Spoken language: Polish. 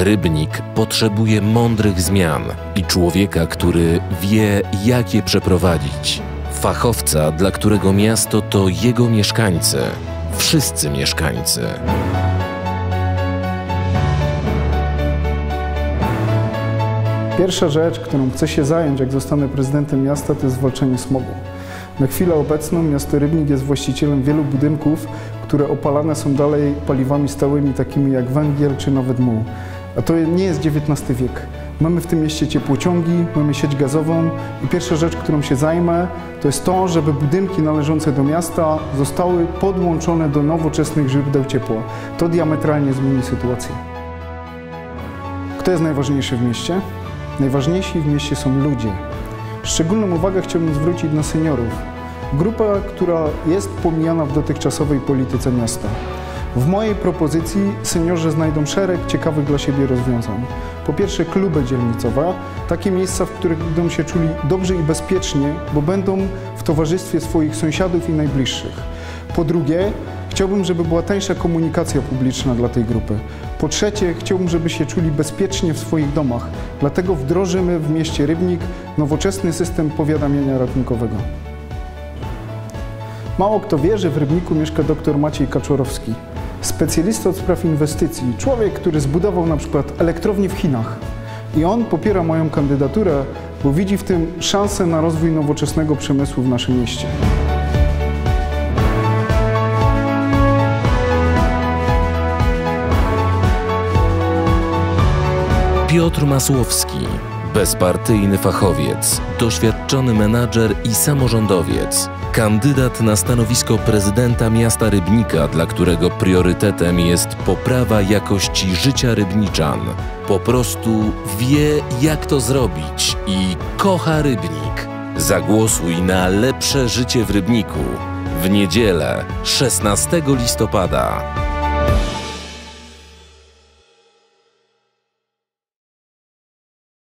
Rybnik potrzebuje mądrych zmian i człowieka, który wie, jak je przeprowadzić. Fachowca, dla którego miasto to jego mieszkańcy, wszyscy mieszkańcy. Pierwsza rzecz, którą chcę się zająć, jak zostanę prezydentem miasta, to jest smogu. Na chwilę obecną miasto Rybnik jest właścicielem wielu budynków, które opalane są dalej paliwami stałymi, takimi jak węgiel czy nawet muł. A to nie jest XIX wiek. Mamy w tym mieście ciepłociągi, mamy sieć gazową i pierwsza rzecz, którą się zajmę, to jest to, żeby budynki należące do miasta zostały podłączone do nowoczesnych źródeł ciepła. To diametralnie zmieni sytuację. Kto jest najważniejszy w mieście? Najważniejsi w mieście są ludzie. Szczególną uwagę chciałbym zwrócić na seniorów. Grupa, która jest pomijana w dotychczasowej polityce miasta. W mojej propozycji seniorzy znajdą szereg ciekawych dla siebie rozwiązań. Po pierwsze kluby dzielnicowe, takie miejsca, w których będą się czuli dobrze i bezpiecznie, bo będą w towarzystwie swoich sąsiadów i najbliższych. Po drugie, chciałbym, żeby była tańsza komunikacja publiczna dla tej grupy. Po trzecie, chciałbym, żeby się czuli bezpiecznie w swoich domach. Dlatego wdrożymy w mieście Rybnik nowoczesny system powiadamiania ratunkowego. Mało kto wie, że w Rybniku mieszka dr Maciej Kaczorowski. Specjalista od spraw inwestycji, człowiek, który zbudował na przykład elektrownię w Chinach. I on popiera moją kandydaturę, bo widzi w tym szansę na rozwój nowoczesnego przemysłu w naszym mieście. Piotr Masłowski, bezpartyjny fachowiec, doświadczony menadżer i samorządowiec, kandydat na stanowisko prezydenta miasta Rybnika, dla którego priorytetem jest poprawa jakości życia rybniczan. Po prostu wie, jak to zrobić i kocha Rybnik. Zagłosuj na lepsze życie w Rybniku w niedzielę 16 listopada.